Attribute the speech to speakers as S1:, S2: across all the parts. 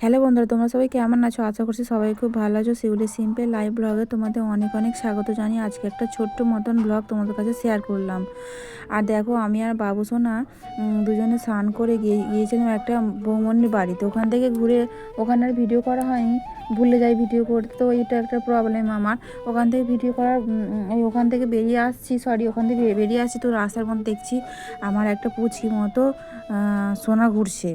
S1: Hello বন্ধুরা, তোমরা সবাই কেমন আছো? আশা করছি সবাই খুব ভালো আছো। শিউলি সিম্পল লাইভ ব্লগে তোমাদের অনেক অনেক স্বাগত জানিয়ে আজকে একটা ছোট্ট মতন ব্লগ তোমাদের কাছে শেয়ার করলাম। আর দেখো, আমি আর বাবু সোনা দুজনে স্নান করে গিয়ে, গিয়েছিলাম একটা বৌমনির বাড়িতে। ওখান থেকে ঘুরে ওখানে আর ভিডিও করা হয়নি, ভুলে যাই ভিডিও করতে। তো এটা একটা প্রবলেম আমার। ওখান থেকে ভিডিও করার ওখান থেকে বেরিয়ে আসছি সরি ওখান থেকে বেরিয়ে আসছি। তো রাস্তার মধ্যে দেখছি আমার একটা পুচকি মতো সোনা ঘুরছে।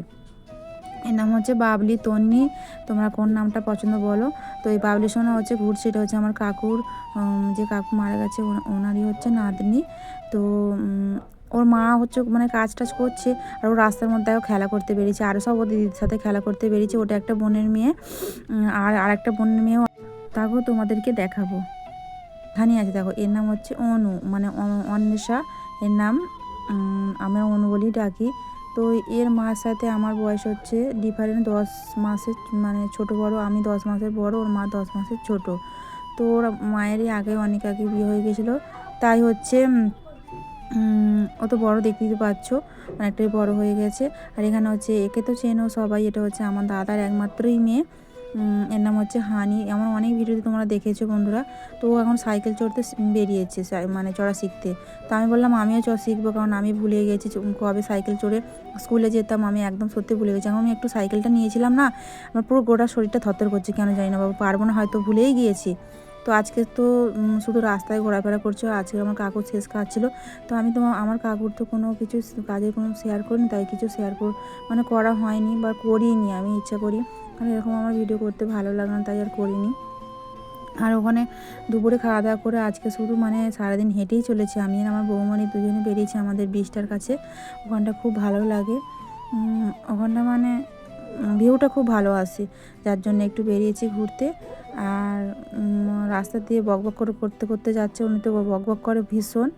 S1: এর নাম হচ্ছে বাবলি তন্নি। তোমরা কোন নামটা পছন্দ বলো। তো এই বাবলি সোনা হচ্ছে ঘুরছে এটা হচ্ছে আমার কাকুর যে কাকু মারা গেছে, ওনা- ওনারই হচ্ছে নাতনি। তো ওর মা হচ্ছে মানে কাজ টাজ করছে, আর ও রাস্তার মধ্যে খেলা করতে বেরিয়েছে। আরও সব ওর দিদির সাথে খেলা করতে বেরিয়েছে, ওটা একটা বোনের মেয়ে। আর আর একটা বোনের মেয়েও তাকেও তোমাদেরকে দেখাবো। এখানেই আছে, দেখো, এর নাম হচ্ছে অনু মানে অন্বেষা। এর নাম আমরা অনু বলেই ডাকি। তো এর মার সাথে আমার বয়স হচ্ছে ডিফারেন্ট দশ মাসের মানে ছোট বড় আমি দশ মাসের বড় ওর মা দশ মাসের ছোট। তো ওর মায়েরই আগে অনেক আগে বিয়ে হয়ে গেছিল। তাই হচ্ছে উম, উম, ও তো বড় দেখতে পাচ্ছ অনেকটাই বড় হয়ে গেছে। আর এখানে হচ্ছে একে তো চেনো সবাই এটা হচ্ছে আমার দাদার একমাত্রই মেয়ে। এর নাম হচ্ছে হানি। এমন অনেক ভিডিওতে তোমরা দেখেছ বন্ধুরা। তো ও এখন সাইকেল চড়তে বেরিয়েছে মানে চড়া শিখতে। তো আমি বললাম, আমিও চড় শিখব কারণ আমি ভুলে গেছি কবে সাইকেল চড়ে স্কুলে যেতাম। আমি একদম সত্যি ভুলে গেছি। এখন আমি একটু সাইকেলটা নিয়েছিলাম না, আমার পুরো গোটা শরীরটা থরথর করছে। কেন জানি না বাবু, পারব না, হয়তো ভুলেই গিয়েছি। তো আজকে তো শুধু রাস্তায় ঘোরাফেরা করছে আজকে আমার কাকুর শেষ কাজ ছিল। তো আমি তো আমার কাকুর তো কোনো কিছু কাজের কোনো শেয়ার করিনি, তাই কিছু শেয়ার কর মানে করা হয়নি বা করিনি আমি ইচ্ছা করি। কারণ এরকম আমার ভিডিও করতে ভালো লাগে না, তাই আর করিনি। আর ওখানে দুপুরে খাওয়া দাওয়া করে আজকে শুধু মানে সারাদিন হেঁটেই চলেছে। আমি আর আমার বৌমণি দুজনে বেরিয়েছি আমাদের বীজটার কাছে। ওখানটা খুব ভালো লাগে। ওখানটা মানে ভিউটা খুব ভালো আসে যার জন্য একটু বেরিয়েছি ঘুরতে। আর রাস্তা দিয়ে বকবক করে করতে করতে যাচ্ছে, উনি তো বকবক করে ভীষণ।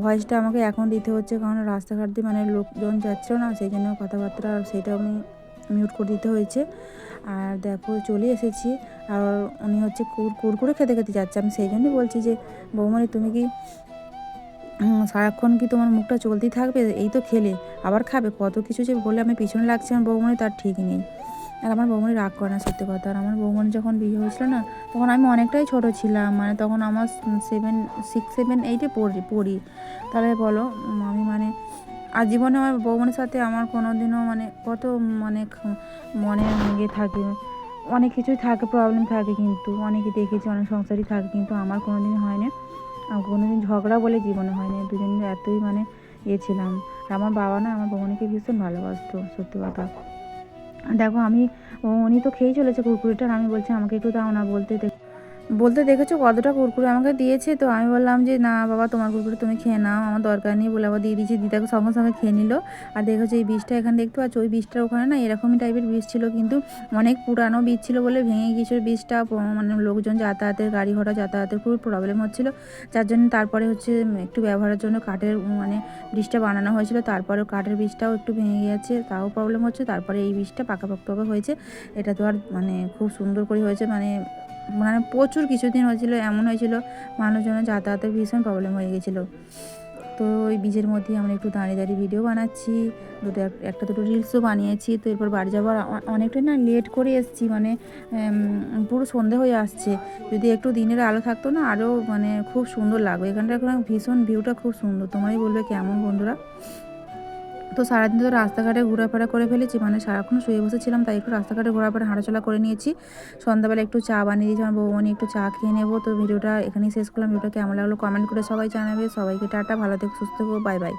S1: ভয়েসটা আমাকে এখন দিতে হচ্ছে, কারণ রাস্তাঘাট দিয়ে মানে লোকজন যাচ্ছিল না, সেই জন্য কথাবার্তা সেটা আমি মিউট করে দিতে হয়েছে। আর দেখো, চলে এসেছি। আর উনি হচ্ছে কুর, কুরকুরে খেতে খেতে যাচ্ছে। আমি সেই জন্যই বলছি যে বৌমণি তুমি কি সারাক্ষণ কি তোমার মুখটা চলতেই থাকবে? এই তো খেলে। আবার খাবে? কত কিছু যে বলে আমি পিছনে লাগছি, আমার বৌমণি তার ঠিক নেই। আর আমার বৌমণি রাগ করে না, সত্যি কথা। আর আমার বৌমণি যখন বিয়ে হয়েছিল না, তখন আমি অনেকটাই ছোট ছিলাম। মানে তখন আমার সেভেন সিক্স সেভেন এইটে পড়ি পড়ি। তাহলে বলো আমি মানে আর জীবনে আমার বৌমণির সাথে আমার কোনো দিনও মানে কত মানে মনে ইয়ে থাকে। অনেক কিছুই থাকে প্রবলেম থাকে কিন্তু। অনেকে দেখেছি, অনেক সংসারই থাকে কিন্তু আমার কোনো দিন হয় না কোনো ঝগড়া বলে জীবনে হয় না দুজন এতই মানে ইয়ে ছিলাম। আমার বাবা না আমার বৌমনিকে ভীষণ ভালোবাসতো, সত্যি কথা। দেখো আমি উনি তো খেয়েই চলেছে কুরকুরিটা আমি বলছি আমাকে একটু দাও না বলতে বলতে দেখেছ কতটা কুরকুরে আমাকে দিয়েছে? তো আমি বললাম যে, না বাবা, তোমার কুরকুরে তুমি খেয়ে নাও, আমার দরকার নেই। বলে আবার দিয়ে দিয়েছি দিদাকে সঙ্গে সঙ্গে খেয়ে নিল। আর দেখেছ এই বীজটা এখানে দেখতে পাচ্ছ? ওই বীজটার ওখানে না এরকমই টাইপের বীজ ছিল, কিন্তু অনেক পুরানো বীজ ছিল বলে ভেঙে গিয়েছিল বীজটা। মানে লোকজন যাতায়াতের, গাড়ি ঘোড়া যাতায়াতের খুব প্রবলেম হচ্ছিল। যার জন্য তারপরে হচ্ছে একটু ব্যবহারের জন্য কাঠের মানে বীজটা বানানো হয়েছিল। তারপরে কাঠের বীজটাও একটু ভেঙে গেছে তাও প্রবলেম হচ্ছে। তারপরে এই বীজটা পাকাপোক্তভাবে হয়েছে। এটা তো আর মানে খুব সুন্দর করে হয়েছে মানে মানে প্রচুর কিছুদিন হয়েছিল, এমন হয়েছিল মানুষজনের যাতায়াতের ভীষণ প্রবলেম হয়ে গেছিল। তো ওই বীজের মধ্যেই আমরা একটু দাঁড়িয়ে দাঁড়িয়ে ভিডিও বানাচ্ছি, দুটো একটা দুটো রিলসও বানিয়েছি, তো এরপর বাড়ি যাবার অ- অনেকটা না লেট করে এসেছি মানে পুরো সন্ধে হয়ে আসছে। যদি একটু দিনের আলো থাকতো না আরও মানে খুব সুন্দর লাগবে। এখানটা এখন ভীষণ ভিউটা খুব সুন্দর। তোমারই বলবে কেমন বন্ধুরা? তো সারাদিন তো রাস্তাঘাটে ঘোরাফেরা করে ফেলেছি মানে সারাক্ষণ শুয়ে বসেছিলাম তাই একটু রাস্তাঘাটে ঘোরাফেরা, হাঁটাচলা করে নিয়েছি। সন্ধ্যাবেলা একটু চা বানিয়ে দিয়েছি, আমার বৌমনি একটু চা খেয়ে নেব। তো ভিডিওটা এখানেই শেষ করলাম, ভিডিওটা কেমন লাগল কমেন্ট করে সবাই জানাবে। সবাইকে টাটা, ভালো থেকো, সুস্থ থেকো, বাই বাই।